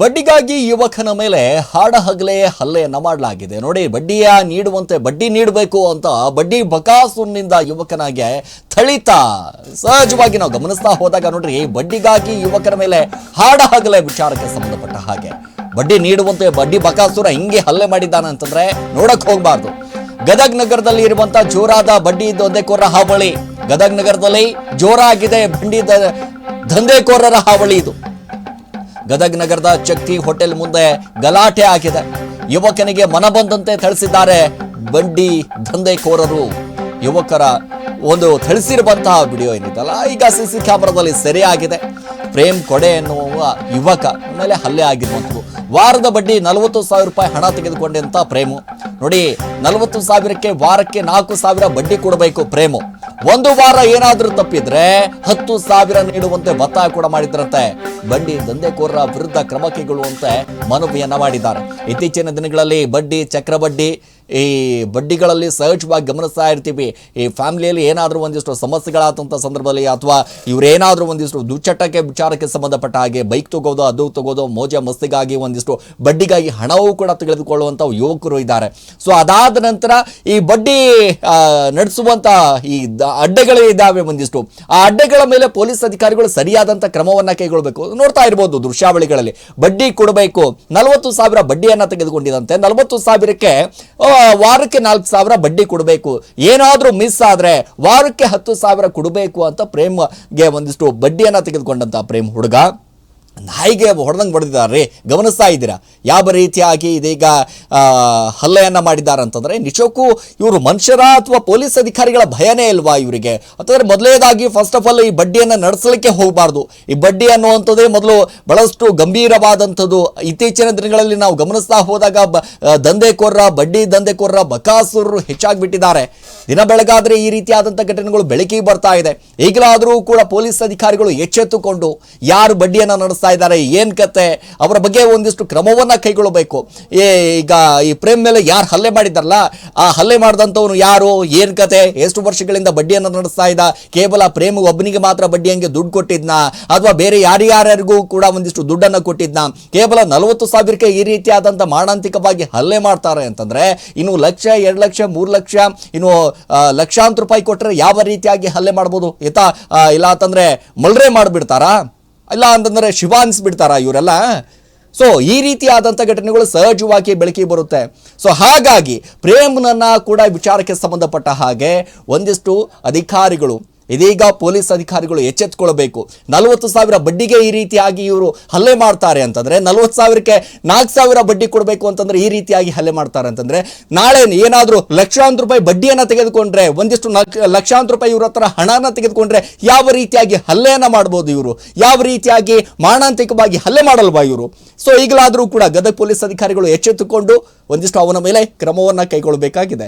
ಬಡ್ಡಿಗಾಗಿ ಯುವಕನ ಮೇಲೆ ಹಾಡ ಹಗಲೇ ಹಲ್ಲೆಯನ್ನ ಮಾಡಲಾಗಿದೆ. ನೋಡಿ, ಬಡ್ಡಿಯ ನೀಡುವಂತೆ ಬಡ್ಡಿ ನೀಡಬೇಕು ಅಂತ ಬಡ್ಡಿ ಬಕಾಸುನಿಂದ ಯುವಕನಾಗೆ ಥಳಿತ. ಸಹಜವಾಗಿ ನಾವು ಗಮನಿಸ್ತಾ ಹೋದಾಗ ನೋಡ್ರಿ ಬಡ್ಡಿಗಾಗಿ ಯುವಕನ ಮೇಲೆ ಹಾಡ ಹಗಲೇ ವಿಚಾರಕ್ಕೆ ಸಂಬಂಧಪಟ್ಟ ಹಾಗೆ. ಬಡ್ಡಿ ನೀಡುವಂತೆ ಬಡ್ಡಿ ಬಕಾಸುರ ಹಿಂಗೆ ಹಲ್ಲೆ ಮಾಡಿದ್ದಾನೆ ಅಂತಂದ್ರೆ ನೋಡಕ್ ಹೋಗಬಾರ್ದು. ಗದಗ್ ನಗರದಲ್ಲಿ ಇರುವಂತ ಜೋರಾದ ಬಡ್ಡಿ ದಂಧೆಕೋರರ ಹಾವಳಿ. ಗದಗ್ ನಗರದಲ್ಲಿ ಜೋರಾಗಿದೆ ಬಂಡಿ ದಂಧೆಕೋರರ ಹಾವಳಿ ಇದು. ಗದಗ್ ನಗರದ ಚಕ್ತಿ ಹೋಟೆಲ್ ಮುಂದೆ ಗಲಾಟೆ ಆಗಿದೆ. ಯುವಕನಿಗೆ ಮನ ಬಂದಂತೆ ಥಳಿಸಿದ್ದಾರೆ ಬಂಡಿ ದಂಧೆಕೋರರು. ಯುವಕರ ಒಂದು ಥಳಿಸಿರುವಂತಹ ವಿಡಿಯೋ ಏನಿದೆಲ್ಲ ಈಗ ಸಿ ಸಿ ಕ್ಯಾಮರಾದಲ್ಲಿ ಸೆರೆಯಾಗಿದೆ. ಪ್ರೇಮ್ ಕೊಡೆ ಎನ್ನುವ ಯುವಕ ಮೇಲೆ ಹಲ್ಲೆ ಆಗಿರುವಂಥದ್ದು. ವಾರದ ಬಡ್ಡಿ ನಲವತ್ತು ಸಾವಿರ ರೂಪಾಯಿ ಹಣ ತೆಗೆದುಕೊಂಡಂತ ಪ್ರೇಮು. ನೋಡಿ, ನಲವತ್ತು ಸಾವಿರಕ್ಕೆ ವಾರಕ್ಕೆ ನಾಲ್ಕು ಸಾವಿರ ಬಡ್ಡಿ ಕೊಡಬೇಕು ಪ್ರೇಮು. ಒಂದು ವಾರ ಏನಾದರೂ ತಪ್ಪಿದ್ರೆ ಹತ್ತು ಸಾವಿರ ನೀಡುವಂತೆ ಒತ್ತಾಯ ಕೂಡ ಮಾಡಿದ್ರಂತೆ. ಬಂಡಿ ದಂಧೆಕೋರರ ವಿರುದ್ಧ ಕ್ರಮ ಕೈಗೊಳ್ಳುವಂತೆ ಮನವಿಯನ್ನ ಮಾಡಿದ್ದಾರೆ. ಇತ್ತೀಚಿನ ದಿನಗಳಲ್ಲಿ ಬಡ್ಡಿ, ಚಕ್ರ ಬಡ್ಡಿ, ಈ ಬಡ್ಡಿಗಳಲ್ಲಿ ಸಹಜವಾಗಿ ಗಮನಿಸ್ತಾ ಇರ್ತೀವಿ ಈ ಫ್ಯಾಮಿಲಿಯಲ್ಲಿ ಏನಾದರೂ ಒಂದಿಷ್ಟು ಸಮಸ್ಯೆಗಳಾದಂಥ ಸಂದರ್ಭದಲ್ಲಿ ಅಥವಾ ಇವರೇನಾದರೂ ಒಂದಿಷ್ಟು ದುಚ್ಚಟಕ್ಕೆ ವಿಚಾರಕ್ಕೆ ಸಂಬಂಧಪಟ್ಟ ಹಾಗೆ ಬೈಕ್ ತಗೋದು, ಅದು ತಗೋದು, ಮೋಜ ಮಸ್ತಿಗಾಗಿ ಒಂದಿಷ್ಟು ಬಡ್ಡಿಗಾಗಿ ಹಣವೂ ಕೂಡ ತೆಗೆದುಕೊಳ್ಳುವಂಥ ಯುವಕರು ಇದ್ದಾರೆ. ಸೊ ಅದಾದ ನಂತರ ಈ ಬಡ್ಡಿ ನಡೆಸುವಂಥ ಈ ಅಡ್ಡೆಗಳು ಇದ್ದಾವೆ ಒಂದಿಷ್ಟು. ಆ ಅಡ್ಡೆಗಳ ಮೇಲೆ ಪೊಲೀಸ್ ಅಧಿಕಾರಿಗಳು ಸರಿಯಾದಂಥ ಕ್ರಮವನ್ನು ಕೈಗೊಳ್ಳಬೇಕು ನೋಡ್ತಾ ಇರ್ಬೋದು ದೃಶ್ಯಾವಳಿಗಳಲ್ಲಿ. ಬಡ್ಡಿ ಕೊಡಬೇಕು. ನಲವತ್ತು ಸಾವಿರ ಬಡ್ಡಿಯನ್ನು ತೆಗೆದುಕೊಂಡಿದಂತೆ. ನಲವತ್ತು ಸಾವಿರಕ್ಕೆ ವಾರಕ್ಕೆ ನಾಲ್ಕು ಸಾವಿರ ಬಡ್ಡಿ ಕೊಡಬೇಕು. ಏನಾದರೂ ಮಿಸ್ ಆದರೆ ವಾರಕ್ಕೆ ಹತ್ತು ಸಾವಿರ ಕೊಡಬೇಕು ಅಂತ ಪ್ರೇಮ್ಗೆ ಒಂದಿಷ್ಟು ಬಡ್ಡಿಯನ್ನು ತೆಗೆದುಕೊಂಡಂಥ ಪ್ರೇಮ್ ಹುಡುಗ. ನಾಯಿಗೆ ಹೊಡೆದಂಗೆ ಬಡ್ದಿದ್ದಾರೆ. ಗಮನಿಸ್ತಾ ಇದ್ದೀರಾ? ಯಾವ ರೀತಿಯಾಗಿ ಇದೀಗ ಹಲ್ಲೆಯನ್ನು ಮಾಡಿದ್ದಾರೆ ಅಂತಂದ್ರೆ ನಿಜಕ್ಕೂ ಇವರು ಮನುಷ್ಯರ ಅಥವಾ ಪೊಲೀಸ್ ಅಧಿಕಾರಿಗಳ ಭಯನೇ ಇಲ್ವಾ ಇವರಿಗೆ? ಅಂತಂದರೆ ಮೊದಲನೇದಾಗಿ ಫಸ್ಟ್ ಆಫ್ ಆಲ್ ಈ ಬಡ್ಡಿಯನ್ನು ನಡೆಸಲಿಕ್ಕೆ ಹೋಗಬಾರ್ದು. ಈ ಬಡ್ಡಿ ಅನ್ನುವಂಥದ್ದೇ ಮೊದಲು ಬಹಳಷ್ಟು ಗಂಭೀರವಾದಂಥದ್ದು. ಇತ್ತೀಚಿನ ದಿನಗಳಲ್ಲಿ ನಾವು ಗಮನಿಸ್ತಾ ಹೋದಾಗ ದಂಧೆಕೋರರ, ಬಡ್ಡಿ ದಂಧೆಕೋರರ ಬಕಾಸುರರು ಹೆಚ್ಚಾಗ್ಬಿಟ್ಟಿದ್ದಾರೆ. ದಿನ ಬೆಳಗಾದ್ರೆ ಈ ರೀತಿಯಾದಂಥ ಘಟನೆಗಳು ಬೆಳಕಿಗೆ ಬರ್ತಾ ಇದೆ. ಈಗಲಾದರೂ ಕೂಡ ಪೊಲೀಸ್ ಅಧಿಕಾರಿಗಳು ಎಚ್ಚೆತ್ತುಕೊಂಡು ಯಾರು ಬಡ್ಡಿಯನ್ನು ನಡೆಸ್ತಾ ಇದ್ದಾರೆ, ಏನು ಕತೆ? ಅವರ ಬಗ್ಗೆ ಒಂದಿಷ್ಟು ಕ್ರಮವನ್ನು ಕೈಗೊಳ್ಳಬೇಕು. ಏ, ಈಗ ಈ ಪ್ರೇಮ್ ಮೇಲೆ ಯಾರು ಹಲ್ಲೆ ಮಾಡಿದ್ದಾರಲ್ಲ, ಆ ಹಲ್ಲೆ ಮಾಡಿದಂಥವನು ಯಾರು? ಏನು ಕತೆ? ಎಷ್ಟು ವರ್ಷಗಳಿಂದ ಬಡ್ಡಿಯನ್ನು ನಡೆಸ್ತಾ ಇದ್ದ? ಕೇವಲ ಪ್ರೇಮ್ ಒಬ್ಬನಿಗೆ ಮಾತ್ರ ಬಡ್ಡಿ ಹಂಗೆ ದುಡ್ಡು ಕೊಟ್ಟಿದ್ನ? ಅಥವಾ ಬೇರೆ ಯಾರ್ಯಾರಿಗೂ ಕೂಡ ಒಂದಿಷ್ಟು ದುಡ್ಡನ್ನು ಕೊಟ್ಟಿದ್ನ? ಕೇವಲ ನಲವತ್ತು ಸಾವಿರಕ್ಕೆ ಈ ರೀತಿಯಾದಂಥ ಮಾರಣಾಂತಿಕವಾಗಿ ಹಲ್ಲೆ ಮಾಡ್ತಾರೆ ಅಂತಂದರೆ, ಇನ್ನು ಲಕ್ಷ, ಎರಡು ಲಕ್ಷ, ಮೂರು ಲಕ್ಷ, ಇನ್ನು ಲಕ್ಷಾಂತರ ರೂಪಾಯಿ ಕೊಟ್ಟರೆ ಯಾವ ರೀತಿಯಾಗಿ ಹಲ್ಲೆ ಮಾಡ್ಬೋದು? ಈತ ಇಲ್ಲ ಅಂತಂದರೆ ಮಲ್ರೆ ಮಾಡಿಬಿಡ್ತಾರಾ? ಇಲ್ಲ ಅಂತಂದರೆ ಶಿವ ಅನ್ಸ್ಬಿಡ್ತಾರಾ ಇವರೆಲ್ಲ? ಸೊ ಈ ರೀತಿಯಾದಂಥ ಘಟನೆಗಳು ಸಹಜವಾಗಿ ಬೆಳಕಿಗೆ ಬರುತ್ತೆ. ಸೊ ಹಾಗಾಗಿ ಪ್ರೇಮ್ನನ್ನು ಕೂಡ ವಿಚಾರಕ್ಕೆ ಸಂಬಂಧಪಟ್ಟ ಹಾಗೆ ಒಂದಿಷ್ಟು ಅಧಿಕಾರಿಗಳು ಇದೀಗ ಪೊಲೀಸ್ ಅಧಿಕಾರಿಗಳು ಎಚ್ಚೆತ್ತುಕೊಳ್ಳಬೇಕು ನಲವತ್ತು ಸಾವಿರ ಬಡ್ಡಿಗೆ ಈ ರೀತಿಯಾಗಿ ಇವರು ಹಲ್ಲೆ ಮಾಡ್ತಾರೆ ಅಂತಂದರೆ, ನಲವತ್ತು ಸಾವಿರಕ್ಕೆ ನಾಲ್ಕು ಸಾವಿರ ಬಡ್ಡಿ ಕೊಡಬೇಕು ಅಂತಂದರೆ ಈ ರೀತಿಯಾಗಿ ಹಲ್ಲೆ ಮಾಡ್ತಾರೆ ಅಂತಂದರೆ, ನಾಳೆ ಏನಾದರೂ ಲಕ್ಷಾಂತರ ರೂಪಾಯಿ ಬಡ್ಡಿಯನ್ನು ತೆಗೆದುಕೊಂಡ್ರೆ, ಒಂದಿಷ್ಟು ಲಕ್ಷ- ಲಕ್ಷಾಂತರ ರೂಪಾಯಿ ಇವರ ಹತ್ರ ಹಣನ ತೆಗೆದುಕೊಂಡ್ರೆ ಯಾವ ರೀತಿಯಾಗಿ ಹಲ್ಲೆಯನ್ನು ಮಾಡ್ಬೋದು ಇವರು? ಯಾವ ರೀತಿಯಾಗಿ ಮಾರಣಾಂತಿಕವಾಗಿ ಹಲ್ಲೆ ಮಾಡಲ್ವಾ ಇವರು? ಸೊ ಈಗಲಾದರೂ ಕೂಡ ಗದಗ ಪೊಲೀಸ್ ಅಧಿಕಾರಿಗಳು ಎಚ್ಚೆತ್ತುಕೊಂಡು ಒಂದಿಷ್ಟು ಅವನ ಮೇಲೆ ಕ್ರಮವನ್ನು ಕೈಗೊಳ್ಳಬೇಕಾಗಿದೆ